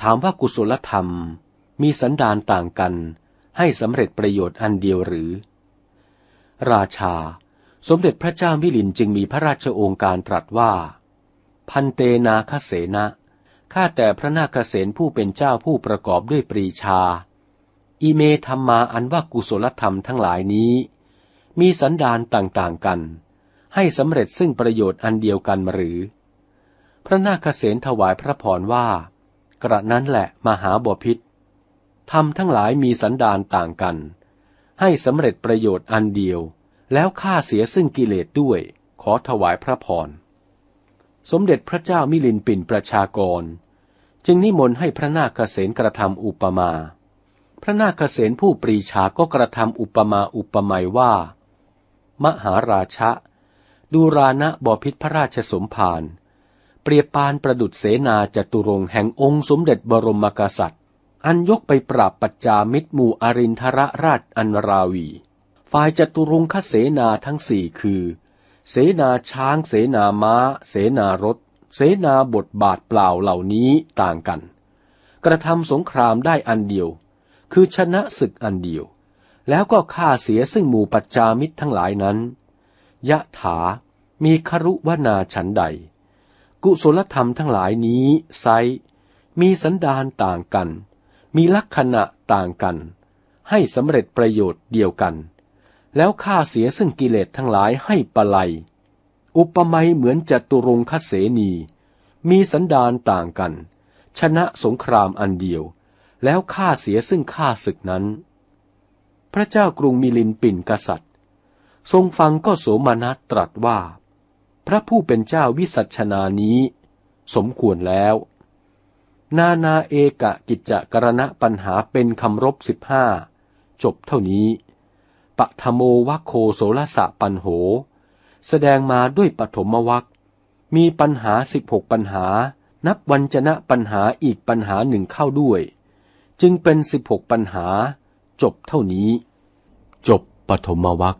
ถามว่ากุศลธรรมมีสันดานต่างกันให้สำเร็จประโยชน์อันเดียวหรือ ราชา สมเด็จพระเจ้ามิลินจึงมีพระราชโองการตรัสว่า พันเตนาคเสนะข้าแต่พระนาคเสนผู้เป็นเจ้าผู้ประกอบด้วยปรีชา อิเมธรรมาอันว่ากุศลธรรมทั้งหลายนี้ มีสันดานต่างๆกัน ให้สำเร็จซึ่งประโยชน์อันเดียวกันหรือ พระนาคเสนถวายพระพรว่า กระนั้นแหละมหาบพิษธรรมทั้งหลายมีสันดานต่างกัน ให้สำเร็จประโยชน์อันเดียว แล้วฆ่าเสียซึ่งกิเลสด้วย ขอถวายพระพร สมเด็จพระเจ้ามิลินปินประชากร จึงนิมนต์ให้พระนาคเษนกระทำอุปมา พระนาคเษนผู้ปรีชาก็กระทำอุปมาอุปไมยว่า มหาราชะดูรานะบพิษพระราชสมภาร เปรียบปานประดุษเสนาจตุรงค์แห่งองค์สมเด็จบรมกษัตริย์ อันยกไปปราบปัจจามิตรหมู่อรินทรราชอันราวี ฝ่ายจตุรงคเสนาทั้งสี่คือ เสนาช้างเสนาม้า เสนารถ เสนาบทบาทเปล่าเหล่านี้ต่างกัน กระทำสงครามได้อันเดียว คือชนะศึกอันเดียว แล้วก็ฆ่าเสียซึ่งหมู่ปัจจามิตรทั้งหลายนั้นยะถามีครุวนาฉันใด กุศลธรรมทั้งหลายนี้ไซมีสันดานต่างกัน มีลักษณะต่างกัน ให้สำเร็จประโยชน์เดียวกัน แล้วฆ่าเสียซึ่งกิเลสทั้งหลายให้ปะไลอุปมาเหมือนจัตุรงคเสนี มีสันดานต่างกัน ชนะสงครามอันเดียว แล้วฆ่าเสียซึ่งฆ่าศึกนั้น พระเจ้ากรุงมิลินปินกษัตริย์ ทรงฟังก็โสมนัสตรัสว่า พระผู้เป็นเจ้าวิสัชนานี้ สมควรแล้ว นานาเอกะกิจจกรณะปัญหาเป็นคำรบสิบห้าจบเท่านี้ปะทโมวโคโสรสะปันโห แสดงมาด้วยปฐมวัคมีปัญหาสิบหกปัญหา นับวันจนะปัญหาอีกปัญหาหนึ่งเข้าด้วย จึงเป็นสิบหกปัญหา จบเท่านี้ จบปฐมวัค